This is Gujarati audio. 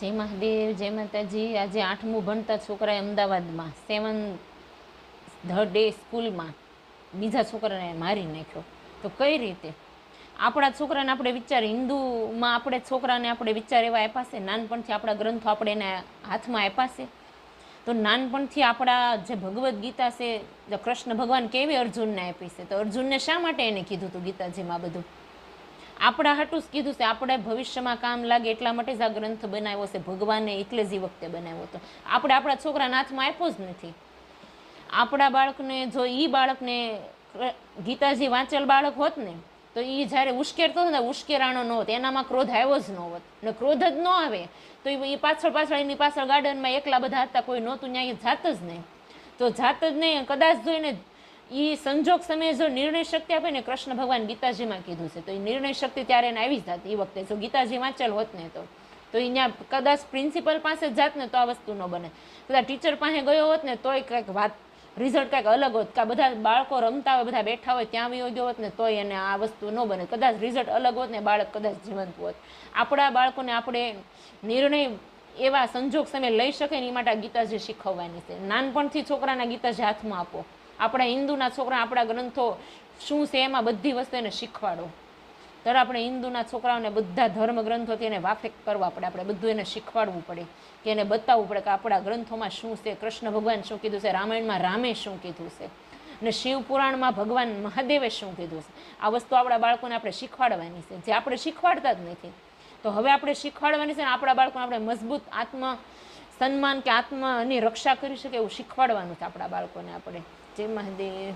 જય મહાદેવ, જય માતાજી. આજે આઠમું ભણતા છોકરાએ અમદાવાદમાં સેવન ધ ડે સ્કૂલમાં બીજા છોકરાને મારી નાખ્યો. તો કઈ રીતે? આપણા છોકરાને આપણે વિચાર, હિન્દુમાં આપણે છોકરાને આપણે વિચાર એવા આપ્યા નાનપણથી આપણા ગ્રંથો આપણે એને હાથમાં આપ્યા તો નાનપણથી આપણા જે ભગવદ્ ગીતા છે કૃષ્ણ ભગવાન કેવી અર્જુનને આપી છે? તો અર્જુનને શા માટે એને કીધું હતું ગીતાજીમાં બધું? આપણા હાટું જ કીધું છે, આપણે ભવિષ્યમાં કામ લાગે એટલા માટે જ આ ગ્રંથ બનાવ્યો છે, ભગવાને એટલે જ વખતે બનાવ્યો હતો. આપણે આપણા છોકરાના હાથમાં આપ્યો જ નથી. આપણા બાળકને, જો એ બાળકને ગીતાજી વાંચેલ બાળક હોત ને, તો એ જ્યારે ઉશ્કેરતો હતો ને ઉશ્કેરાણો ન હોત, એનામાં ક્રોધ આવ્યો જ ન હોત. ને ક્રોધ જ ન આવે, તો એ પાછળ પાછળ, એની પાછળ ગાર્ડનમાં એકલા બધા હતા, કોઈ નહોતું ત્યાં એ જાત જ નહીં. તો જાત જ નહીં, કદાચ જોઈને એ સંજોગ સમયે જો નિર્ણય શક્તિ આપે ને કૃષ્ણ ભગવાન ગીતાજીમાં કીધું છે, તો એ નિર્ણય શક્તિ ત્યારે એને આવી જ જાત એ વખતે જો ગીતાજી વાંચેલ હોત ને તો. તો ત્યાં કદાચ પ્રિન્સિપલ પાસે જ જાત ને તો આ વસ્તુ ન બને. કદાચ ટીચર પાસે ગયો હોત ને તોય કંઈક વાત રિઝલ્ટ કંઈક અલગ હોત, કે બધા બાળકો રમતા હોય, બધા બેઠા હોય, ત્યાં આવી ગયો હોત ને તોય એને આ વસ્તુ ન બને. કદાચ રિઝલ્ટ અલગ હોત ને બાળક કદાચ જીવંત હોત. આપણા બાળકોને આપણે નિર્ણય એવા સંજોગ સમય લઈ શકે ને એ માટે આ ગીતાજી શીખવવાની છે. નાનપણથી છોકરાના ગીતાજી હાથમાં આપો. આપણા હિન્દુના છોકરા, આપણા ગ્રંથો, શું છે એમાં બધી વસ્તુ એને શીખવાડો. ત્યારે આપણે હિન્દુના છોકરાઓને બધા ધર્મ ગ્રંથોથી એને વાફેક કરવા પડે. આપણે બધું એને શીખવાડવું પડે. કે એને બતાવવું પડે કે આપણા ગ્રંથોમાં શું છે, કૃષ્ણ ભગવાન શું કીધું છે, રામાયણમાં રામે શું કીધું છે, અને શિવ પુરાણમાં ભગવાન મહાદેવે શું કીધું છે. આ વસ્તુ આપણા બાળકોને આપણે શીખવાડવાની છે. જે આપણે શીખવાડતા જ નથી. તો હવે આપણે શીખવાડવાની છે આપણા બાળકોને આપણે મજબૂત આત્મ સન્માન કે આત્માની રક્ષા કરી શકે એવું શીખવાડવાનું છે આપણા બાળકોને આપણે. જય મહાદેવ.